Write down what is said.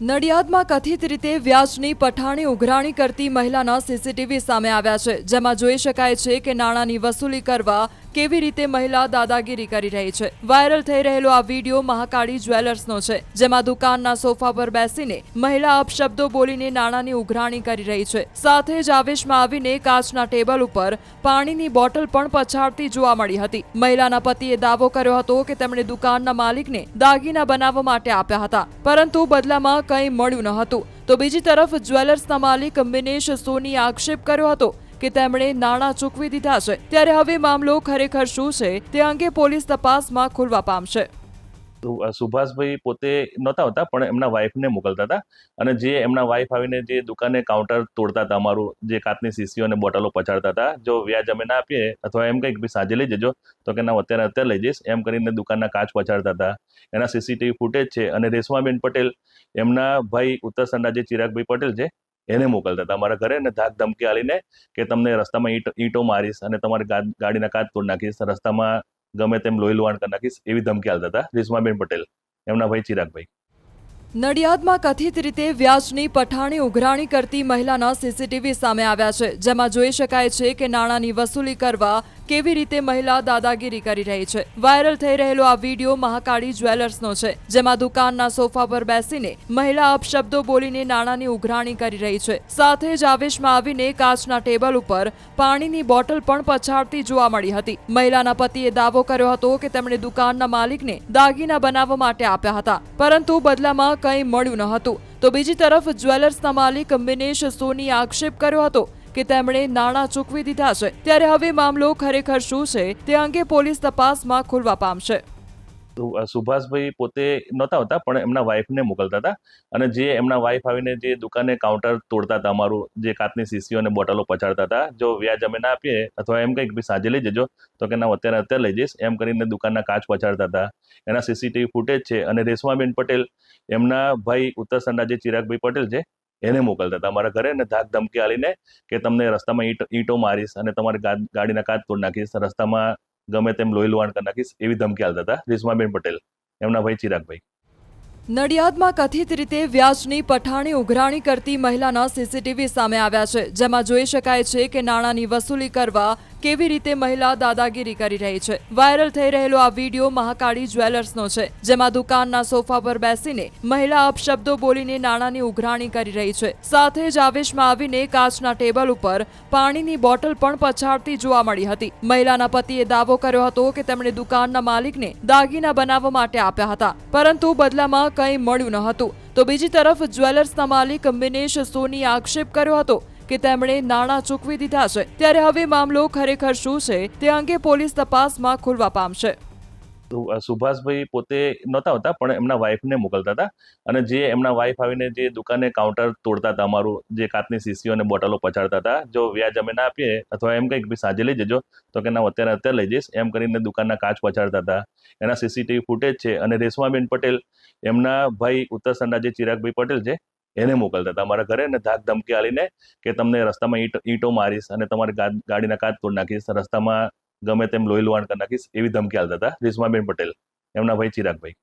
નડિયાદમાં કથિત રીતે વ્યાજની પઠાણી ઉઘરાણી કરતી મહિલાના સીસીટીવી સામે આવ્યા છે, જેમાં જોઈ શકાય છે કે નાણાંની વસૂલી કરવા કેવી રીતે મહિલા દાદાગીરી કરી રહી છે? વાયરલ થઈ રહેલો આ વીડિયો મહાકાળી જ્વેલર્સનો છે, જેમાં દુકાનના સોફા પર બેસીને મહિલા અપશબ્દો બોલીને નાણાંની ઉઘરાણી કરી રહી છે. સાથે જ આવેશમાં આવીને કાચના ટેબલ ઉપર પાણીની બોટલ પણ પછાડતી જોવા મળી હતી. મહિલાના પતિએ દાવો કર્યો હતો કે તેમણે દુકાનના માલિકને દાગીના બનાવવા માટે આપ્યા હતા, પરંતુ બદલામાં કંઈ મળ્યું ન હતું. તો બીજી તરફ જ્વેલર્સના માલિક મિનેશ સોની આક્ષેપ કર્યો હતો કે તેમણે નાણાં ચૂકવી દીધા છે. ત્યારે હવે મામલો ખરેખર શું છે તે અંગે પોલીસ તપાસમાં ખુલવા પામશે સુભાષભાઈ પોતે નહોતા હોતા, પણ એમના વાઈફને મોકલતા હતા. અને જે એમના વાઈફ આવીને જે દુકાને કાઉન્ટર તોડતા હતા, અમારું જે કાચની શીશીઓ અને બોટલો પછાડતા હતા, જો વ્યાજ અમે ના આપીએ, અથવા એમ કંઈક ભાઈ સાંજે લઈ જજો, તો કે ના અત્યારે અત્યારે લઈ જઈશ. એમ કરીને દુકાનના કાચ પછાડતા હતા. એના સીસીટીવી ફૂટેજ છે. અને રેશમાબેન પટેલ, એમના ભાઈ ઉત્તરસંડા જે ચિરાગભાઈ પટેલ છે એને મોકલતા. તમારા ઘરે અને ધાક ધમકી આલીને કે તમને રસ્તામાં ઈંટ, ઈંટો મારીશ અને તમારી ગાડીના કાચ તોડ નાખીશ, રસ્તામાં ગમે તેમ લોહી લોહાણ કરી નાખીશ, એવી ધમકી આલતા હતા રેશમાબેન પટેલ, એમના ભાઈ ચિરાગભાઈ. નડિયાદમાં કથિત રીતે વ્યાજની પઠાણી ઉઘરાણી કરતી મહિલાના સીસીટીવી સામે આવ્યા છે, જેમાં જોઈ શકાય છે કે નાણાંની વસૂલી કરવા કેવી રીતે મહિલા દાદાગીરી કરી રહી છે? વાયરલ થઈ રહેલો આ વીડિયો મહાકાળી જ્વેલર્સનો છે, જેમાં દુકાનના સોફા પર બેસીને મહિલા અપશબ્દો બોલીને નાણાંની ઉઘરાણી કરી રહી છે. સાથે જ આવેશમાં આવીને કાચના ટેબલ ઉપર પાણીની બોટલ પણ પછાડતી જોવા મળી હતી. મહિલાના પતિએ દાવો કર્યો હતો કે તેમણે દુકાનના માલિકને દાગીના બનાવવા માટે આપ્યા હતા, પરંતુ બદલામાં કંઈ મળ્યું ન હતું. તો બીજી તરફ જ્વેલર્સના માલિક મિનેશ સોની આક્ષેપ કર્યો હતો કે તેમણે નાણાં ચૂકવી દીધા છે. ત્યારે હવે મામલો ખરેખર શું છે તે અંગે પોલીસ તપાસમાં ખુલવા પામશે. સુભાષભાઈ પોતે નહોતા હોતા પણ એમના વાઈફને મોકલતા હતા. અને જે એમના વાઈફ આવીને જે દુકાને કાઉન્ટર તોડતા હતા, અમારું જે કાચની શીશીઓ અને બોટલો પછાડતા હતા, જો વ્યાજ અમે ના આપીએ, અથવા એમ કંઈક ભાઈ સાંજે લઈ જજો, તો કે ના અત્યારે અત્યારે લઈ જઈશ. એમ કરીને દુકાનના કાચ પછાડતા હતા. એના સીસીટીવી ફૂટેજ છે. અને રેશમાબેન પટેલ, એમના ભાઈ ઉત્તરસંડા જે ચિરાગભાઈ પટેલ છે. એને મોકલતા. તમારા ઘરે અને ધાક ધમકી આલીને કે તમને રસ્તામાં ઈંટ, ઈંટો મારીશ અને તમારી ગાડીના કાચ તોડ નાખીશ, રસ્તામાં ગમે તેમ લોહી લોહાણ કરી નાખીશ, એવી ધમકી આલતા હતા રેશમાબેન પટેલ. એમના ભાઈ ચિરાગભાઈ. નડિયાદમાં કથિત રીતે વ્યાજની પઠાણી ઉઘરાણી કરતી મહિલાના સીસીટીવી સામે આવ્યા છે, જેમાં જોઈ શકાય છે કે નાણાંની વસૂલી કરવા કેવી રીતે મહિલા દાદાગીરી કરી રહી છે? વાયરલ થઈ રહેલો આ વીડિયો મહાકાળી જ્વેલર્સનો છે, જેમાં દુકાનના સોફા પર બેસીને મહિલા અપશબ્દો બોલીને નાણાંની ઉઘરાણી કરી રહી છે. સાથે જ આવેશમાં આવીને કાચના ટેબલ ઉપર પાણીની બોટલ પણ પછાડતી જોવા મળી હતી. મહિલાના પતિએ દાવો કર્યો હતો કે તેમણે દુકાનના માલિકને દાગીના બનાવવા માટે આપ્યા હતા, પરંતુ બદલામાં કંઈ મળ્યું ન હતું. તો બીજી તરફ જ્વેલર્સના માલિક મિનેશ સોની આક્ષેપ કર્યો હતો કે તેમણે નાણાં ચૂકવી દીધા છે. ત્યારે હવે મામલો ખરેખર શું છે તે અંગે પોલીસ તપાસમાં ખુલવા પામશે સુભાષભાઈ પોતે નહોતા હોતા, પણ એમના વાઈફને મોકલતા હતા. અને જે એમના વાઈફ આવીને જે દુકાને કાઉન્ટર તોડતા હતા, અમારું જે કાચની શીશીઓ અને બોટલો પછાડતા હતા, જો વ્યાજ અમે ના આપીએ, અથવા એમ કંઈક ભાઈ સાંજે લઈ જજો, તો કે ના અત્યારે અત્યારે લઈ જઈશ. એમ કરીને દુકાનના કાચ પછાડતા હતા. એના સીસીટીવી ફૂટેજ છે. અને રેશમાબેન પટેલ, એમના ભાઈ ઉત્તરસંડા જે ચિરાગભાઈ પટેલ છે. એને મોકલતા હતા. અમારા ઘરે અને ધાક ધમકી આલીને કે તમને રસ્તામાં ઈંટ, ઈંટો મારીશ અને તમારી ગાડીના કાચ તોડ નાખીશ, રસ્તામાં ગમે તેમ લોહી લુહાણ કરી નાખીશ, એવી ધમકી આલતા હતા રેશમાબેન પટેલ. એમના ભાઈ ચિરાગભાઈ.